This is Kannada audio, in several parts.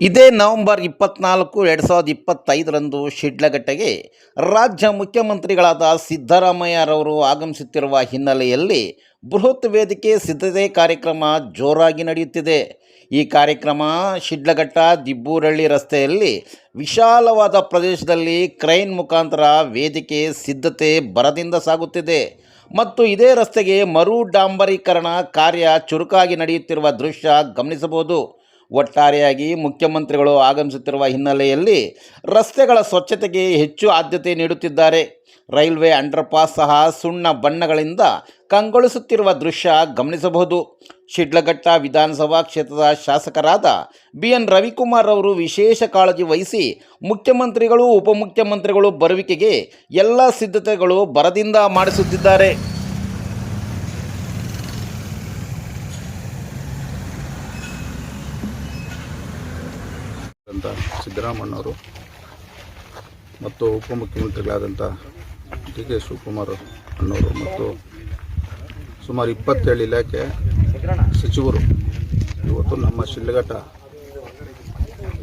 ಇದೇ ನವೆಂಬರ್ ಇಪ್ಪತ್ನಾಲ್ಕು ಎರಡು ಸಾವಿರದ ಇಪ್ಪತ್ತೈದರಂದು ಶಿಡ್ಲಘಟ್ಟೆಗೆ ರಾಜ್ಯ ಮುಖ್ಯಮಂತ್ರಿಗಳಾದ ಸಿದ್ದರಾಮಯ್ಯರವರು ಆಗಮಿಸುತ್ತಿರುವ ಹಿನ್ನೆಲೆಯಲ್ಲಿ ಬೃಹತ್ ವೇದಿಕೆ ಸಿದ್ಧತೆ ಕಾರ್ಯಕ್ರಮ ಜೋರಾಗಿ ನಡೆಯುತ್ತಿದೆ. ಈ ಕಾರ್ಯಕ್ರಮ ಶಿಡ್ಲಘಟ್ಟ ದಿಬ್ಬೂರಳ್ಳಿ ರಸ್ತೆಯಲ್ಲಿ ವಿಶಾಲವಾದ ಪ್ರದೇಶದಲ್ಲಿ ಕ್ರೈನ್ ಮುಖಾಂತರ ವೇದಿಕೆ ಸಿದ್ಧತೆ ಬರದಿಂದ ಸಾಗುತ್ತಿದೆ. ಮತ್ತು ಇದೇ ರಸ್ತೆಗೆ ಮರು ಡಾಂಬರೀಕರಣ ಕಾರ್ಯ ಚುರುಕಾಗಿ ನಡೆಯುತ್ತಿರುವ ದೃಶ್ಯ ಗಮನಿಸಬಹುದು. ಒಟ್ಟಾರೆಯಾಗಿ ಮುಖ್ಯಮಂತ್ರಿಗಳು ಆಗಮಿಸುತ್ತಿರುವ ಹಿನ್ನೆಲೆಯಲ್ಲಿ ರಸ್ತೆಗಳ ಸ್ವಚ್ಛತೆಗೆ ಹೆಚ್ಚು ಆದ್ಯತೆ ನೀಡುತ್ತಿದ್ದಾರೆ. ರೈಲ್ವೆ ಅಂಡರ್ಪಾಸ್ ಸಹ ಸುಣ್ಣ ಬಣ್ಣಗಳಿಂದ ಕಂಗೊಳಿಸುತ್ತಿರುವ ದೃಶ್ಯ ಗಮನಿಸಬಹುದು. ಶಿಡ್ಲಘಟ್ಟ ವಿಧಾನಸಭಾ ಕ್ಷೇತ್ರದ ಶಾಸಕರಾದ ಬಿ ಎನ್ ರವಿಕುಮಾರ್ ಅವರು ವಿಶೇಷ ಕಾಳಜಿ ವಹಿಸಿ ಮುಖ್ಯಮಂತ್ರಿಗಳು, ಉಪಮುಖ್ಯಮಂತ್ರಿಗಳು ಬರುವಿಕೆಗೆ ಎಲ್ಲ ಸಿದ್ಧತೆಗಳು ಬರದಿಂದ ಮಾಡಿಸುತ್ತಿದ್ದಾರೆ. ಅಂತ ಸಿದ್ದರಾಮಣ್ಣವರು ಮತ್ತು ಉಪಮುಖ್ಯಮಂತ್ರಿಗಳಾದಂಥ ಡಿ ಕೆ ಶಿವಕುಮಾರ್ ಅಣ್ಣವರು ಮತ್ತು ಸುಮಾರು ಇಪ್ಪತ್ತೇಳು ಇಲಾಖೆ ಸಚಿವರು ಇವತ್ತು ನಮ್ಮ ಶಿಲ್ಘಟ್ಟ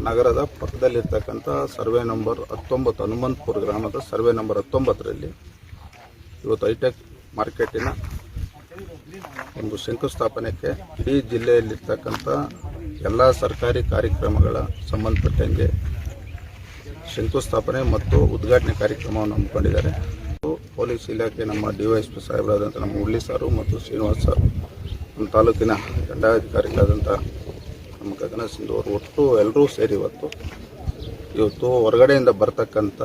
ನಗರದ ಪಕ್ಕದಲ್ಲಿರ್ತಕ್ಕಂಥ ಸರ್ವೆ ನಂಬರ್ ಹತ್ತೊಂಬತ್ತು ಹನುಮಂತಪುರ ಗ್ರಾಮದ ಸರ್ವೆ ನಂಬರ್ ಹತ್ತೊಂಬತ್ತರಲ್ಲಿ ಇವತ್ತು ಹೈಟೆಕ್ ಮಾರ್ಕೆಟಿನ ಒಂದು ಶಂಕುಸ್ಥಾಪನೆಗೆ ಇಡೀ ಜಿಲ್ಲೆಯಲ್ಲಿರ್ತಕ್ಕಂಥ ಎಲ್ಲ ಸರ್ಕಾರಿ ಕಾರ್ಯಕ್ರಮಗಳ ಸಂಬಂಧಪಟ್ಟಂಗೆ ಶಂಕುಸ್ಥಾಪನೆ ಮತ್ತು ಉದ್ಘಾಟನೆ ಕಾರ್ಯಕ್ರಮವನ್ನು ಹಮ್ಮಿಕೊಂಡಿದ್ದಾರೆ. ಪೊಲೀಸ್ ಇಲಾಖೆ ನಮ್ಮ ಡಿ ಸಾಹೇಬರಾದಂಥ ನಮ್ಮ ಮುರಳಿ ಸಾರು ಮತ್ತು ಶ್ರೀನಿವಾಸ್ ಸರ್, ನಮ್ಮ ತಾಲೂಕಿನ ದಂಡಾಧಿಕಾರಿಗಳಾದಂಥ ನಮ್ಮ ಗಗನ ಸಿಂಧು ಅವರು ಒಟ್ಟು ಎಲ್ಲರೂ ಸೇರಿ ಇವತ್ತು ಇವತ್ತು ಹೊರಗಡೆಯಿಂದ ಬರ್ತಕ್ಕಂಥ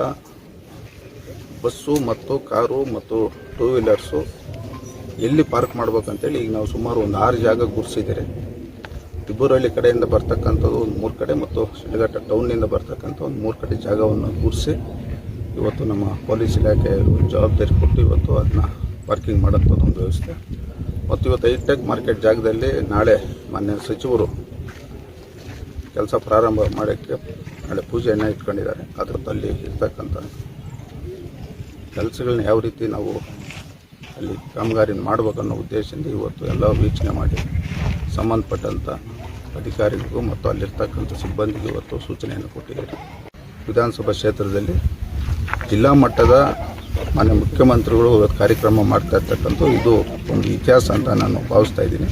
ಬಸ್ಸು ಮತ್ತು ಕಾರು ಮತ್ತು ಟೂ ವೀಲರ್ಸು ಎಲ್ಲಿ ಪಾರ್ಕ್ ಮಾಡ್ಬೇಕಂತೇಳಿ ಈಗ ನಾವು ಸುಮಾರು ಒಂದು ಆರು ಜಾಗ ಗುರ್ಸಿದ್ದೀರಿ. ತಿಬ್ಬೂರಹಳ್ಳಿ ಕಡೆಯಿಂದ ಬರ್ತಕ್ಕಂಥದ್ದು ಒಂದು ಮೂರು ಕಡೆ ಮತ್ತು ಶಿಡ್ಘಟ್ಟ ಟೌನ್ನಿಂದ ಬರ್ತಕ್ಕಂಥ ಒಂದು ಮೂರು ಕಡೆ ಜಾಗವನ್ನು ಗುರಿಸಿ ಇವತ್ತು ನಮ್ಮ ಪೊಲೀಸ್ ಇಲಾಖೆ ಜವಾಬ್ದಾರಿ ಕೊಟ್ಟು ಇವತ್ತು ಅದನ್ನ ಪಾರ್ಕಿಂಗ್ ಮಾಡೋಂಥದ್ದು ಒಂದು ವ್ಯವಸ್ಥೆ. ಮತ್ತು ಇವತ್ತು ಐಟೆಕ್ ಮಾರ್ಕೆಟ್ ಜಾಗದಲ್ಲಿ ನಾಳೆ ಮಾನ್ಯ ಸಚಿವರು ಕೆಲಸ ಪ್ರಾರಂಭ ಮಾಡೋಕ್ಕೆ ನಾಳೆ ಪೂಜೆಯನ್ನು ಇಟ್ಕೊಂಡಿದ್ದಾರೆ. ಅದರದ್ದು ಅಲ್ಲಿ ಇರ್ತಕ್ಕಂಥ ಕೆಲಸಗಳನ್ನ ಯಾವ ರೀತಿ ನಾವು ಅಲ್ಲಿ ಕಾಮಗಾರಿನ ಮಾಡಬೇಕನ್ನೋ ಉದ್ದೇಶದಿಂದ ಇವತ್ತು ಎಲ್ಲ ವೀಕ್ಷಣೆ ಮಾಡಿ ಸಂಬಂಧಪಟ್ಟಂಥ ಅಧಿಕಾರಿಗಳಿಗೂ ಮತ್ತು ಅಲ್ಲಿರ್ತಕ್ಕಂಥ ಸಿಬ್ಬಂದಿಗೆ ಇವತ್ತು ಸೂಚನೆಯನ್ನು ಕೊಟ್ಟಿದ್ದಾರೆ. ವಿಧಾನಸಭಾ ಕ್ಷೇತ್ರದಲ್ಲಿ ಜಿಲ್ಲಾ ಮಟ್ಟದ ಮಾನ್ಯ ಮುಖ್ಯಮಂತ್ರಿಗಳು ಕಾರ್ಯಕ್ರಮ ಮಾಡ್ತಾ ಇರ್ತಕ್ಕಂಥ ಇದು ಒಂದು ಇತಿಹಾಸ ಅಂತ ನಾನು ಭಾವಿಸ್ತಾ ಇದ್ದೀನಿ.